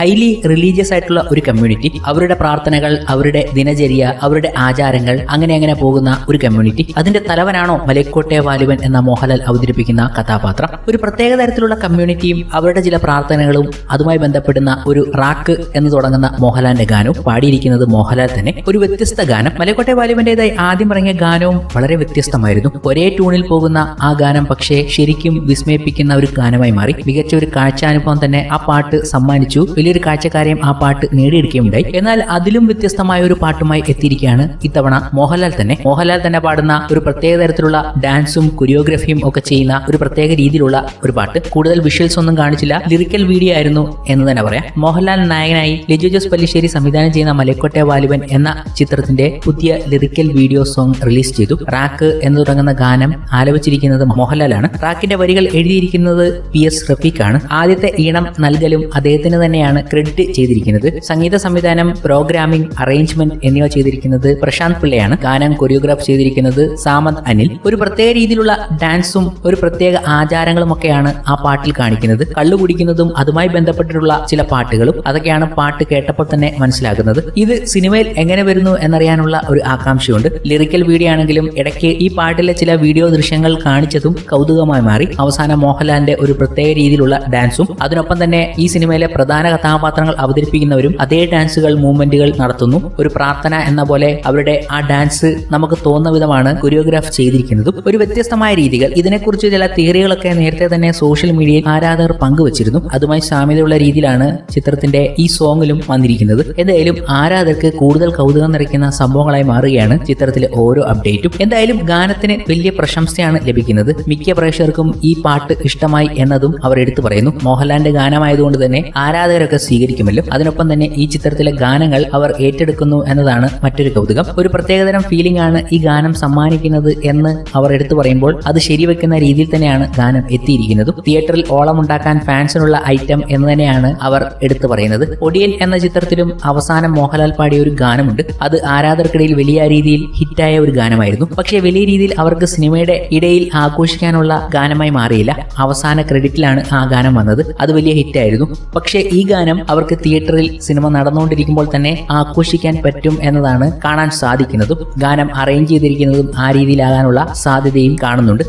Highly religious ആയിട്ടുള്ള ഒരു community അവരുടെ പ്രാർത്ഥനകൾ അവരുടെ ദിനചര്യ അവരുടെ ആചാരങ്ങൾ അങ്ങനെ അങ്ങനെ പോകുന്ന ഒരു കമ്മ്യൂണിറ്റി അതിന്റെ തലവനാണോ മലക്കോട്ടെ വാലുവൻ എന്ന മോഹൻലാൽ അവതരിപ്പിക്കുന്ന കഥാപാത്രം. ഒരു പ്രത്യേക തരത്തിലുള്ള കമ്മ്യൂണിറ്റിയും അവരുടെ ചില പ്രാർത്ഥനകളും അതുമായി ബന്ധപ്പെടുന്ന ഒരു റാക്ക് എന്ന് തുടങ്ങുന്ന മോഹൻലാലിന്റെ ഗാനവും പാടിയിരിക്കുന്നത് മോഹൻലാൽ തന്നെ. ഒരു വ്യത്യസ്ത ഗാനം മലക്കോട്ടെ വാലുവിന്റേതായി ആദ്യം ഇറങ്ങിയ ഗാനവും വളരെ വ്യത്യസ്തമായിരുന്നു. ഒരേ ട്യൂണിൽ പോകുന്ന ആ ഗാനം പക്ഷേ ശരിക്കും വിസ്മയിപ്പിക്കുന്ന ഒരു ഗാനമായി മാറി. മികച്ച ഒരു കാഴ്ചാനുഭവം തന്നെ ആ പാട്ട് സമ്മാനിച്ചു. വലിയൊരു കാഴ്ചക്കാരെയും ആ പാട്ട് നേടിയെടുക്കുകയുണ്ടായി. എന്നാൽ അതിലും വ്യത്യസ്തമായ ഒരു പാട്ടുമായി എത്തിയിരിക്കുകയാണ് ഇത്തവണ മോഹൻലാൽ തന്നെ. മോഹൻലാൽ തന്നെ പാടുന്ന ഒരു പ്രത്യേക തരത്തിലുള്ള ഡാൻസും കൊറിയോഗ്രഫിയും ഒക്കെ ചെയ്യുന്ന ഒരു പ്രത്യേക രീതിയിലുള്ള ഒരു പാട്ട്. കൂടുതൽ വിഷ്വൽസ് ഒന്നും കാണിച്ചില്ല. ലിറിക്കൽ വീഡിയോ ആയിരുന്നു എന്ന് തന്നെ പറയാം. മോഹൻലാൽ നായകനായി ലിജു ജോസ് പല്ലിശ്ശേരി സംവിധാനം ചെയ്യുന്ന മലക്കോട്ടെ വാലിബൻ എന്ന ചിത്രത്തിന്റെ പുതിയ ലിറിക്കൽ വീഡിയോ സോങ് റിലീസ് ചെയ്തു. റാക്ക് എന്ന് തുടങ്ങുന്ന ഗാനം ആലപിച്ചിരിക്കുന്നത് മോഹൻലാലാണ്. റാക്കിന്റെ വരികൾ എഴുതിയിരിക്കുന്നത് പി എസ് റഫീഖാണ്. ആദ്യത്തെ ഈണം നൽകലും അദ്ദേഹത്തിന് തന്നെയാണ്. ക്രെഡിറ്റ് ചെയ്തിരിക്കുന്നത്. സംഗീത സംവിധാനം പ്രോഗ്രാമിംഗ് അറേഞ്ച്മെന്റ് എന്നിവ ചെയ്തിരിക്കുന്നത് പ്രശാന്ത് പിള്ളയാണ്. ഗാനം കൊറിയോഗ്രാഫ് ചെയ്തിരിക്കുന്നത് സാമന്ത് അനിൽ. ഒരു പ്രത്യേക രീതിയിലുള്ള ഡാൻസും ഒരു പ്രത്യേക ആചാരങ്ങളും ഒക്കെയാണ് ആ പാട്ടിൽ കാണിക്കുന്നത്. കള്ളു കുടിക്കുന്നതും അതുമായി ബന്ധപ്പെട്ടിട്ടുള്ള ചില പാട്ടുകളും അതൊക്കെയാണ് പാട്ട് കേട്ടപ്പോൾ തന്നെ മനസ്സിലാക്കുന്നത് ഇത് സിനിമയിൽ എങ്ങനെ വരുന്നു എന്നറിയാനുള്ള ഒരു ആകാംക്ഷയുണ്ട്. ലിറിക്കൽ വീഡിയോ ആണെങ്കിലും ഇടയ്ക്ക് ഈ പാട്ടിലെ ചില വീഡിയോ ദൃശ്യങ്ങൾ കാണിച്ചതും കൗതുകമായി മാറി. അവസാന മോഹൻലാലിന്റെ ഒരു പ്രത്യേക രീതിയിലുള്ള ഡാൻസും അതിനൊപ്പം തന്നെ ഈ സിനിമയിലെ പ്രധാന കഥാപാത്രങ്ങൾ അവതരിപ്പിക്കുന്നവരും അതേ ഡാൻസുകൾ മൂവ്മെന്റുകൾ നടത്തുന്നു. ഒരു പ്രാർത്ഥന എന്ന പോലെ അവരുടെ ആ ഡാൻസ് നമുക്ക് തോന്നുന്ന വിധമാണ് കൊറിയോഗ്രാഫ് ചെയ്തിരിക്കുന്നതും. ഒരു വ്യത്യസ്തമായ രീതികൾ. ഇതിനെക്കുറിച്ച് ചില തിയറികളൊക്കെ നേരത്തെ തന്നെ സോഷ്യൽ മീഡിയയിൽ ആരാധകർ പങ്കുവച്ചിരുന്നു. അതുമായി സാമ്യതയുള്ള രീതിയിലാണ് ചിത്രത്തിന്റെ ഈ സോങ്ങിലും വന്നിരിക്കുന്നത്. എന്തായാലും ആരാധകർക്ക് കൂടുതൽ കൗതുകം നിറയ്ക്കുന്ന സംഭവങ്ങളായി മാറുകയാണ് ചിത്രത്തിലെ ഓരോ അപ്ഡേറ്റും. എന്തായാലും ഗാനത്തിന് വലിയ പ്രശംസയാണ് ലഭിക്കുന്നത്. മിക്ക പ്രേക്ഷകർക്കും ഈ പാട്ട് ഇഷ്ടമായി എന്നതും അവർ എടുത്തു പറയുന്നു. മോഹൻലാലിന്റെ ഗാനമായതുകൊണ്ട് തന്നെ ആരാധകരൊക്കെ സ്വീകരിക്കുമല്ലോ. അതിനൊപ്പം തന്നെ ഈ ചിത്രത്തിലെ ഗാനങ്ങൾ അവർ ഏറ്റെടുക്കുന്നു എന്നതാണ് മറ്റൊരു കൗതുകം. ഒരു പ്രത്യേകതരം ഫീലിംഗ് ആണ് ഈ ഗാനം സമ്മാനിക്കുന്നത് എന്ന് അവർ എടുത്തു പറയുമ്പോൾ അത് ശരിവെക്കുന്ന രീതിയിൽ തന്നെയാണ് ഗാനം എത്തിയിരിക്കുന്നതും. തിയേറ്ററിൽ ഓളമുണ്ടാക്കാൻ ഫാൻസിനുള്ള ഐറ്റം എന്ന് തന്നെയാണ് അവർ എടുത്തു പറയുന്നത്. ഒടിയൻ എന്ന ചിത്രത്തിലും അവസാനം മോഹൻലാൽ പാടിയ ഒരു ഗാനമുണ്ട്. അത് ആരാധകർക്കിടയിൽ വലിയ രീതിയിൽ ഹിറ്റായ ഒരു ഗാനമായിരുന്നു. പക്ഷേ വലിയ രീതിയിൽ അവർക്ക് സിനിമയുടെ ഇടയിൽ ആഘോഷിക്കാനുള്ള ഗാനമായി മാറിയില്ല. അവസാന ക്രെഡിറ്റിലാണ് ആ ഗാനം വന്നത്. അത് വലിയ ഹിറ്റായിരുന്നു. പക്ഷേ ഈ ഗാനം അവർക്ക് തിയേറ്ററിൽ സിനിമ നടന്നുകൊണ്ടിരിക്കുമ്പോൾ തന്നെ ആഘോഷിക്കാൻ പറ്റും എന്നതാണ് കാണാൻ സാധിക്കുന്നതും ഗാനം അറേഞ്ച് ചെയ്തിരിക്കുന്നതും ആ രീതിയിലാകാനുള്ള സാധ്യതയും കാണുന്നുണ്ട്.